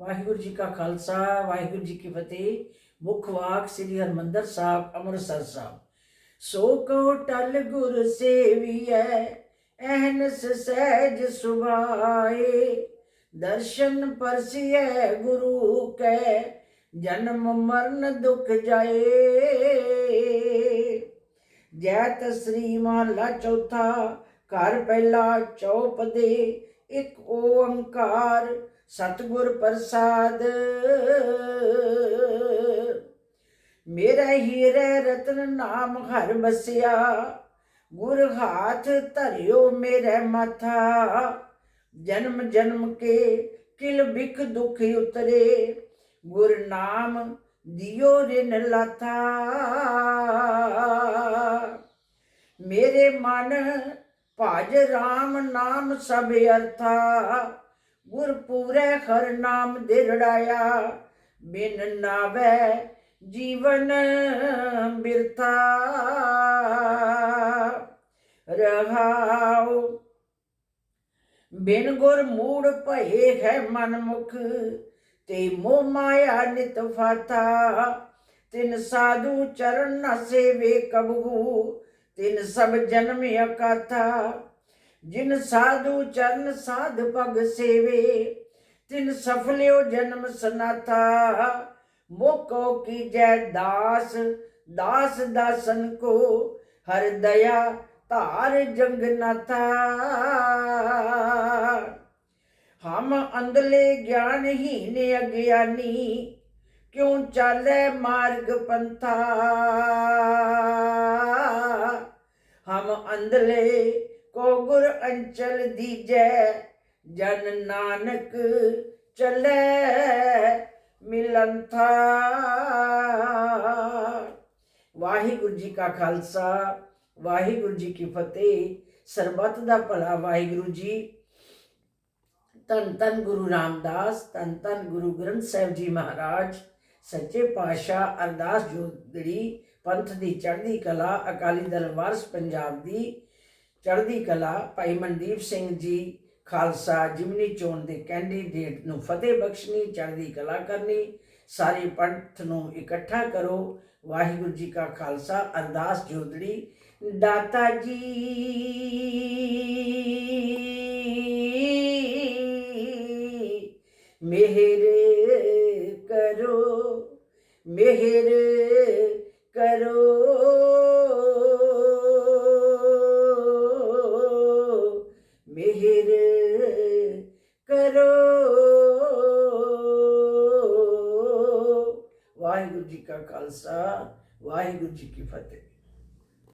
ਵਾਹਿਗੁਰੂ ਜੀ ਕਾ ਖਾਲਸਾ, ਵਾਹਿਗੁਰੂ ਜੀ ਕੀ ਫਤਿਹ। ਮੁੱਖ ਵਾਕ ਸ੍ਰੀ ਹਰਮੰਦਰ ਸਾਹਿਬ, ਅੰਮ੍ਰਿਤਸਰ ਸਾਹਿਬ। ਸੋ ਕੋ ਟਲ ਗੁਰ ਸੇਵੀਐ ਅਹਨਸ ਸਹਿਜ ਸੁਭਾਏ। ਦਰਸ਼ਨ ਪਰਸਿਐ ਗੁਰੂ ਕੈ, ਜਨਮ ਮਰਨ ਦੁਖ ਜਾਏ। ਜੈਤ ਸ੍ਰੀ ਮਾਲਾ ਚੌਥਾ, ਘਰ ਪਹਿਲਾ ਚੌਪ ਦੇ ਇੱਕ ਓੰਕਾਰ। ਸਤਿਗੁਰ ਪ੍ਰਸਾਦ। ਮੇਰਾ ਹੀਰੇ ਰਤਨ ਨਾਮ ਹਰ ਬਸਿਆ ਗੁਰ ਹਾਥ ਧਰਿਓ ਮੇਰੇ ਮਥਾ। ਜਨਮ ਜਨਮ ਕੇ ਕਿਲ ਬਿਖ ਦੁਖ ਉਤਰੇ। ਗੁਰ ਨਾਮ ਦਿਓ ਰਿਨ ਲਾਥਾ ਮੇਰੇ ਮਨ ਭਜ RAM ਨਾਮ ਸਭ ਅਰਥਾ। ਗੁਰ ਹਰ ਨਾਮ ਦਿਰੜਾਇਆ ਬਿਨ ਨਾਵੇ ਜੀਵਨ ਬਿਰਥਾ। ਰਹਾਉ, ਬਿਨ ਗੁਰ ਮੂੜ ਭਏ ਹੈ ਮਨ ਮੁਖ ਤੇ ਮੋਹ ਮਾਇਆ ਨਿਤ ਫਾਤਾ ਤਿਨ ਸਾਧੂ ਚਰਨ ਨ ਸੇਵੇ ਕਬਹੂ, ਤਿਨ ਸਭ ਜਨਮ ਅਕਾਥਾ। ਜਿਨ ਸਾਧੂ ਚਰਨ ਸਾਧ ਭਗ ਸੇਵੇ, ਤਿਨ ਸਫਲਿਓ ਜਨਮ ਸਨਾਥਾ। ਮੋਕੋ ਕੀ ਜੈ ਦਾਸ ਦਾਸ ਦਾਸਨ ਕੋ ਹਰ ਦਇਆ ਧਾਰ ਜੰਗਨਾਥਾ। ਹਮ ਅੰਧਲੇ ਗਿਆਨਹੀਨ ਅਗਿਆਨੀ, ਕਿਉ ਚਾਲੇ ਮਾਰਗ ਪੰਥਾ। ਹਮ ਅੰਦਲੇ ਕੋ ਗੁਰ ਅੰਚਲ ਦੀਜੈ ਜਨ ਨਾਨਕ ਚਲੇ, ਮਿਲੰਥਾ। ਵਾਹਿਗੁਰੂ ਜੀ ਕਾ ਖਾਲਸਾ, ਵਾਹਿਗੁਰੂ ਜੀ ਕੀ ਫਤਿਹ। ਸਰਬੱਤ ਦਾ ਭਲਾ ਵਾਹਿਗੁਰੂ ਜੀ। ਧੰਨ ਧੰਨ ਗੁਰੂ ਰਾਮਦਾਸ, ਧੰਨ ਧੰਨ ਗੁਰੂ ਗ੍ਰੰਥ ਸਾਹਿਬ ਜੀ ਮਹਾਰਾਜ, ਸੱਚੇ ਪਾਤਸ਼ਾਹ ਅਰਦਾਸ ਜੋਦੜੀ ਪੰਥ ਦੀ ਚੜ੍ਹਦੀ ਕਲਾ, ਅਕਾਲੀ ਦਲ, ਵਾਰਸ ਪੰਜਾਬ ਦੀ ਚੜ੍ਹਦੀ ਕਲਾ ਭਾਈ ਮਨਦੀਪ ਸਿੰਘ ਜੀ ਖਾਲਸਾ, ਜਿਮਨੀ ਚੋਣ ਦੇ ਕੈਂਡੀਡੇਟ ਨੂੰ ਫਤਿਹ ਬਖਸ਼ਣੀ, ਚੜ੍ਹਦੀ ਕਲਾ ਕਰਨੀ, ਸਾਰੇ ਪੰਥ ਨੂੰ ਇਕੱਠਾ ਕਰੋ। ਵਾਹਿਗੁਰੂ ਜੀ ਕਾ ਖਾਲਸਾ, ਅਰਦਾਸ ਜੋਦੜੀ ਦਾਤਾ ਜੀ। ਮਿਹਰ ਕਰੋ ਮਿਹਰ ਕਰੋ। ਮਿਹਰ ਕਰੋ। ਵਾਹਿਗੁਰੂ ਜੀ ਕਾ ਖਾਲਸਾ ਵਾਹਿਗੁਰੂ ਜੀ ਕੀ ਫਤਿਹ।